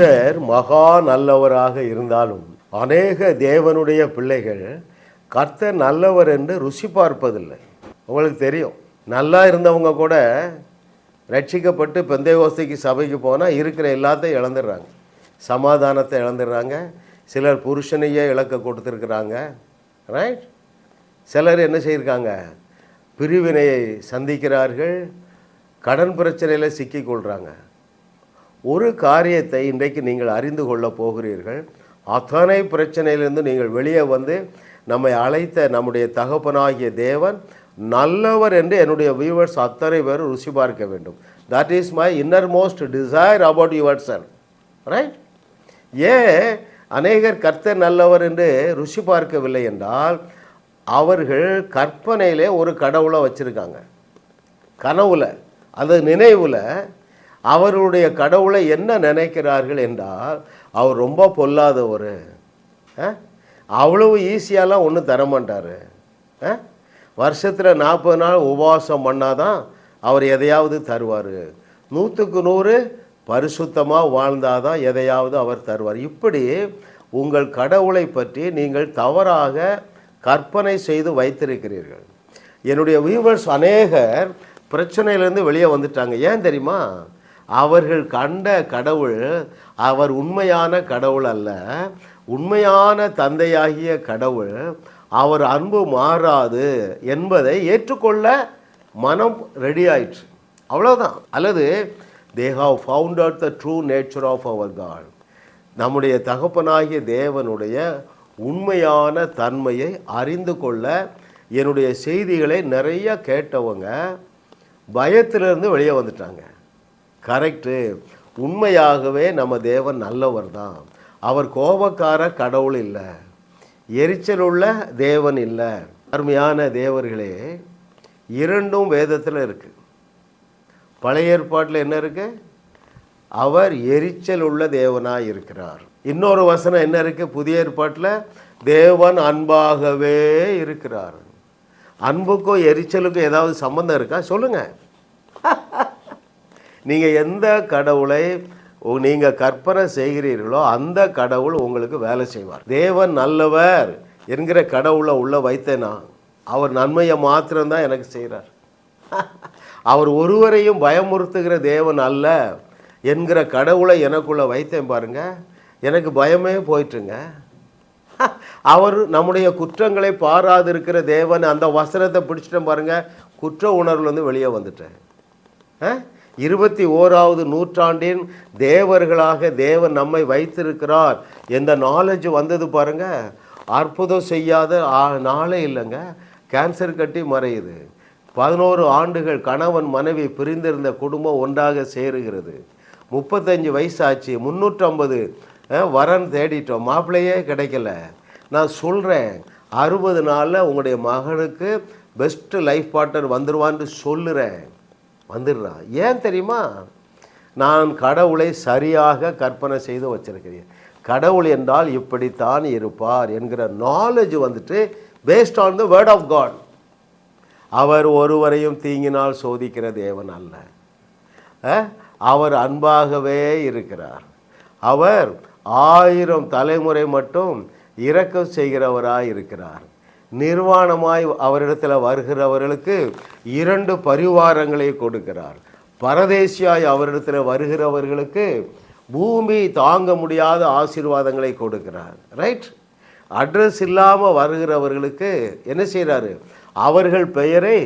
கர்த்தர் மகா நல்லவராக இருந்தாலும் அநேக தேவனுடைய பிள்ளைகள் கர்த்தர் நல்லவர் என்று ருசி பார்ப்பதில்லை. உங்களுக்கு தெரியும் நல்லா இருந்தவங்க கூட ரட்சிக்கப்பட்டு பெந்தையோஸ்தைக்கு சபைக்கு போனால் இருக்கிற எல்லாத்தையும் இழந்துடுறாங்க. சமாதானத்தை இழந்துடுறாங்க. சிலர் புருஷனையே இழக்க கொடுத்துருக்குறாங்க. ரைட் சிலர் என்ன செய்யிருக்காங்க? பிரிவினையை சந்திக்கிறார்கள். கடன் பிரச்சனையில் சிக்கிக்கொள்கிறாங்க ஒரு காரியத்தை இன்றைக்கு நீங்கள் அறிந்து கொள்ளப் போகிறீர்கள். அத்தனை பிரச்சனையிலிருந்து நீங்கள் வெளியே வந்து நம்மை அழைத்த நம்முடைய தகப்பனாகிய தேவன் நல்லவர் என்று என்னுடைய வியூவர்ஸ் அத்தனை பேர் ருசி பார்க்க வேண்டும். That is my innermost desire about yourself right ஏன் அநேகர் கர்த்தர் நல்லவர் என்று ருசி பார்க்கவில்லை என்றால் அவர்கள் கற்பனையிலே ஒரு கடவுளை வச்சுருக்காங்க. கனவுல அது நினைவில் அவர்களுடைய கடவுளை என்ன நினைக்கிறார்கள் என்றால் அவர் ரொம்ப பொல்லாதவர். அவ்வளவு ஈஸியாலாம் ஒன்றும் தரமாட்டார் வருஷத்தில் நாற்பது நாள் உபவாசம் பண்ணாதான் அவர் எதையாவது தருவார். நூற்றுக்கு நூறு பரிசுத்தமாக வாழ்ந்தாதான் எதையாவது அவர் தருவார். இப்படி உங்கள் கடவுளை பற்றி நீங்கள் தவறாக கற்பனை செய்து வைத்திருக்கிறீர்கள். என்னுடைய வியூவர்ஸ் அநேகர் பிரச்சனையிலேருந்து வெளியே வந்துட்டாங்க. ஏன் தெரியுமா? அவர்கள் கண்ட கடவுள் அவர் உண்மையான கடவுள் அல்ல. உண்மையான தந்தையாகிய கடவுள் அவர் அன்பு மாறாது என்பதை ஏற்றுக்கொள்ள மனம் ரெடி ஆயிற்று. அவ்வளோதான் அல்லது they have found out the true nature of our God நம்முடைய தகப்பனாகிய தேவனுடைய உண்மையான தன்மையை அறிந்து கொள்ள என்னுடைய செய்திகளை நிறைய கேட்டவங்க பயத்திலிருந்து வெளியே வந்துட்டாங்க. கரெக்டு உண்மையாகவே நம்ம தேவன் நல்லவர் தான் அவர் கோபக்கார கடவுள் இல்லை. எரிச்சல் உள்ள தேவன் இல்லை. அருமையான தேவர்களே இரண்டும் வேதத்தில் இருக்குது பழைய ஏற்பாட்டில் என்ன இருக்கு? அவர் எரிச்சல் உள்ள தேவனாக இருக்கிறார். இன்னொரு வசனம் என்ன இருக்கு? புதிய ஏற்பாட்டில் தேவன் அன்பாகவே இருக்கிறார். அன்புக்கும் எரிச்சலுக்கும் ஏதாவது சம்பந்தம் இருக்கா? சொல்லுங்கள் நீங்கள் எந்த கடவுளை நீங்கள் கற்பனை செய்கிறீர்களோ அந்த கடவுள் உங்களுக்கு வேலை செய்வார். தேவன் நல்லவர் என்கிற கடவுளை உள்ளே வைத்தேனா? அவர் நன்மையை மாத்திரம்தான் எனக்கு செய்கிறார் அவர் ஒருவரையும் பயமுறுத்துகிற தேவன் அல்ல என்கிற கடவுளை எனக்குள்ளே வைத்தேன் பாருங்க. எனக்கு பயமே போயிட்டுங்க. அவர் நம்முடைய குற்றங்களை பாராது இருக்கிற தேவன் அந்த வசனத்தை பிடிச்சிட்டேன் பாருங்கள் குற்ற உணர்வுலேருந்து வெளியே வந்துட்டேன். இருபத்தி ஓராவது நூற்றாண்டின் தேவர்களாக தேவன் நம்மை வைத்திருக்கிறார். எந்த நாலேஜ் வந்தது பாருங்க. அற்புதம் செய்யாத ஆ- நாளே இல்லைங்க. கேன்சர் கட்டி மறையுது. பதினோரு ஆண்டுகள் கணவன் மனைவி பிரிந்திருந்த குடும்பம் ஒன்றாக சேருகிறது. முப்பத்தஞ்சு வயசாச்சு. முந்நூற்றம்பது வரன் தேடிட்டோம். மாப்பிள்ளையே கிடைக்கல. நான் சொல்கிறேன் அறுபது நாளில் உங்களுடைய மகனுக்கு பெஸ்ட்டு லைஃப் பார்ட்னர் வந்துடுவான்னு சொல்லுறேன். வந்துடுறான் ஏன் தெரியுமா? நான் கடவுளை சரியாக கற்பனை செய்து வச்சிருக்கிறேன். கடவுள் என்றால் இப்படித்தான் இருப்பார் என்கிற நாலேஜ் வந்துட்டு based on the word of God அவர் ஒருவரையும் தீங்கினால் சோதிக்கிற தேவன் அல்ல. அவர் அன்பாகவே இருக்கிறார். அவர் ஆயிரம் தலைமுறை மட்டும் இறக்கம் செய்கிறவராக இருக்கிறார். நிர்வாணமாய் அவரிடத்தில் வருகிறவர்களுக்கு இரண்டு பரிவாரங்களை கொடுக்கிறார். பரதேசியாய் அவரிடத்தில் வருகிறவர்களுக்கு பூமி தாங்க முடியாத ஆசீர்வாதங்களை கொடுக்கிறார். ரைட் அட்ரஸ் இல்லாமல் வருகிறவர்களுக்கு என்ன செய்கிறாரு அவர்கள் பெயரை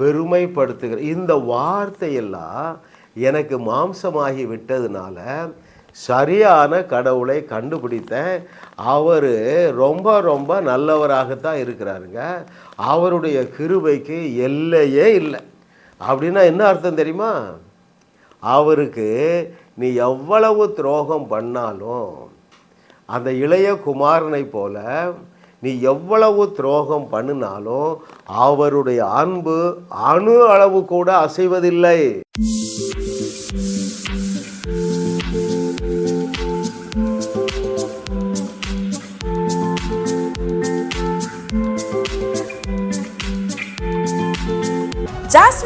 பெருமைப்படுத்துகிற இந்த வார்த்தையெல்லாம் எனக்கு மாம்சமாகி விட்டதுனால சரியான கடவுளை கண்டுபிடித்த அவர் ரொம்ப ரொம்ப நல்லவராகத்தான் இருக்கிறாருங்க. அவருடைய கிருபைக்கு எல்லையே இல்லை. அப்படின்னா என்ன அர்த்தம் தெரியுமா? அவருக்கு நீ எவ்வளவு துரோகம் பண்ணாலும் அந்த இளைய குமாரனை போல நீ எவ்வளவு துரோகம் பண்ணினாலும் அவருடைய அன்பு அணு அளவு கூட அசைவதில்லை.